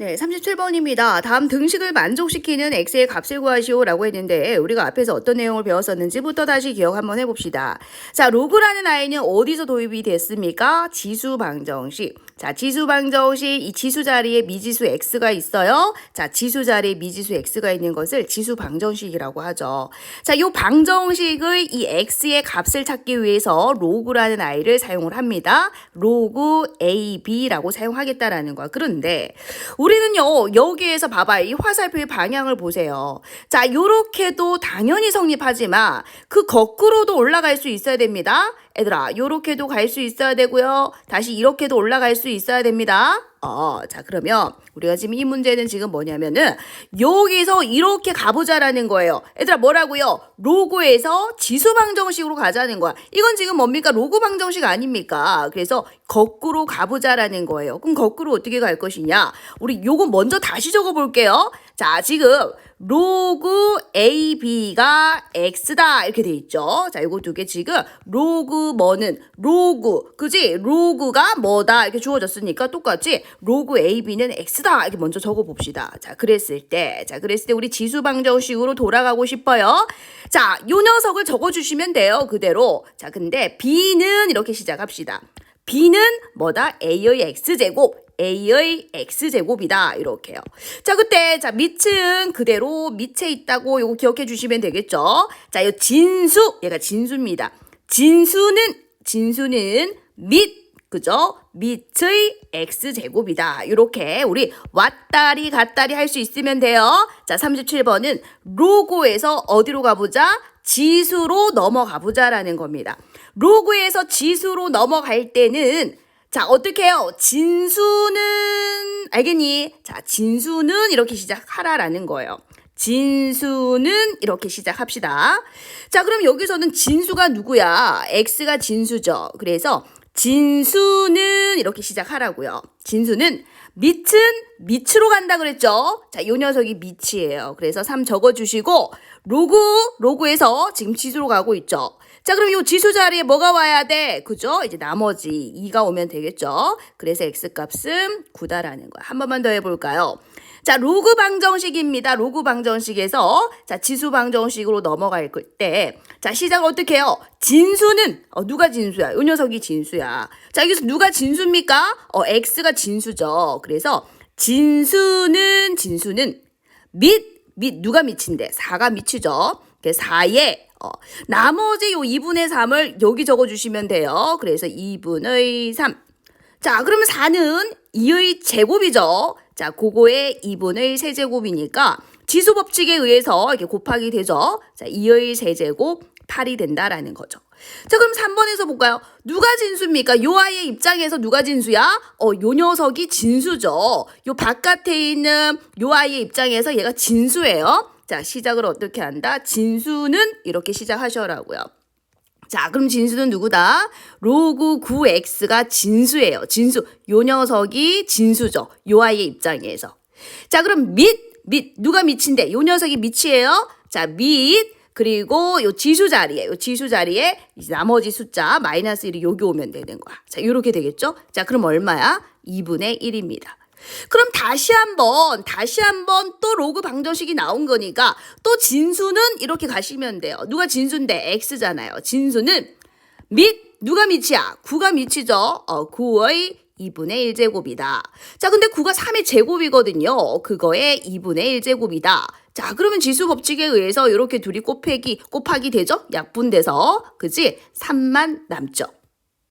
네, 37번입니다. 다음 등식을 만족시키는 x의 값을 구하시오 라고 했는데 우리가 앞에서 어떤 내용을 배웠었는지부터 다시 기억 한번 해봅시다. 자, 로그라는 아이는 어디서 도입이 됐습니까? 지수 방정식. 자, 지수 방정식 이 지수 자리에 미지수 x가 있어요. 자, 지수 자리에 미지수 x가 있는 것을 지수 방정식이라고 하죠. 자, 이 방정식의 이 x의 값을 찾기 위해서 로그라는 아이를 사용을 합니다. 로그 ab라고 사용하겠다라는 거야. 그런데 우리 는요, 여기에서 봐봐요. 이 화살표의 방향을 보세요. 자, 요렇게도 당연히 성립하지만 그 거꾸로도 올라갈 수 있어야 됩니다. 얘들아, 요렇게도 갈 수 있어야 되고요. 다시 이렇게도 올라갈 수 있어야 됩니다. 어, 자, 그러면 우리가 지금 이 문제는 지금 뭐냐면은 여기서 이렇게 가보자라는 거예요. 얘들아, 뭐라고요? 로그에서 지수 방정식으로 가자는 거야. 이건 지금 뭡니까? 로그 방정식 아닙니까? 그래서 거꾸로 가보자라는 거예요. 그럼 거꾸로 어떻게 갈 것이냐? 우리 요거 먼저 다시 적어 볼게요. 자, 지금 로그 AB가 X다. 이렇게 돼 있죠. 자, 요거 두 개 지금 로그 뭐는 로그. 그지? 로그가 뭐다. 이렇게 주어졌으니까 똑같이 로그 AB는 X다. 이렇게 먼저 적어 봅시다. 자, 그랬을 때. 자, 그랬을 때 우리 지수 방정식으로 돌아가고 싶어요. 자, 요 녀석을 적어 주시면 돼요. 그대로. 자, 근데 B는 이렇게 시작합시다. B는 뭐다? A의 X제곱. A의 X제곱이다. 이렇게요. 자, 그때, 자, 밑은 그대로 밑에 있다고 요거 기억해 주시면 되겠죠? 자, 요 진수. 얘가 진수입니다. 진수는, 진수는 밑, 그죠? 밑의 X제곱이다. 이렇게 우리 왔다리 갔다리 할 수 있으면 돼요. 자, 37번은 로고에서 어디로 가보자? 지수로 넘어가 보자라는 겁니다. 로그에서 지수로 넘어갈 때는 자, 어떻게 해요? 진수는 알겠니? 자, 진수는 이렇게 시작하라라는 거예요. 진수는 이렇게 시작합시다. 자, 그럼 여기서는 진수가 누구야? x가 진수죠. 그래서 진수는 이렇게 시작하라고요. 진수는 밑은 밑으로 간다 그랬죠? 자, 요 녀석이 밑이에요. 그래서 3 적어주시고, 로그, 로그에서 지금 지수로 가고 있죠. 자, 그럼 요 지수 자리에 뭐가 와야 돼? 그죠? 이제 나머지 2가 오면 되겠죠? 그래서 x값은 9다라는 거야. 한 번만 더 해볼까요? 자, 로그 방정식입니다. 로그 방정식에서 자, 지수 방정식으로 넘어갈 때 자, 시작 어떻게 해요? 진수는 어, 누가 진수야? 요 녀석이 진수야. 자, 여기서 누가 진수입니까? 어, x가 진수죠. 그래서 진수는 진수는 밑, 밑 누가 밑인데? 4가 밑이죠. 그래서 4에 어, 나머지 요 2분의 3을 여기 적어 주시면 돼요. 그래서 2분의 3. 자, 그러면 4는 2의 제곱이죠. 자, 그거의 2분의 세제곱이니까 지수 법칙에 의해서 이렇게 곱하기 되죠. 자, 2의 세제곱 8이 된다라는 거죠. 자, 그럼 3번에서 볼까요? 누가 진수입니까? 요 아이의 입장에서 누가 진수야? 어, 요 녀석이 진수죠. 요 바깥에 있는 요 아이의 입장에서 얘가 진수예요. 자, 시작을 어떻게 한다? 진수는 이렇게 시작하셔라고요. 자, 그럼 진수는 누구다? 로그 9x가 진수예요. 진수. 요 녀석이 진수죠. 요 아이의 입장에서. 자, 그럼 밑, 밑. 누가 밑인데? 요 녀석이 밑이에요. 자, 밑. 그리고 요 지수 자리에, 요 지수 자리에 나머지 숫자 마이너스 1이 여기 오면 되는 거야. 자, 요렇게 되겠죠? 자, 그럼 얼마야? 2분의 1입니다. 그럼 다시 한번 다시 한번 또 로그 방정식이 나온 거니까 또 진수는 이렇게 가시면 돼요. 누가 진수인데 x잖아요. 진수는 밑 누가 밑이야? 9가 밑이죠. 어, 9의 2분의 1제곱이다. 자, 근데 9가 3의 제곱이거든요. 그거의 2분의 1제곱이다. 자, 그러면 지수 법칙에 의해서 이렇게 둘이 곱하기, 곱하기 되죠? 약분돼서. 그지? 3만 남죠.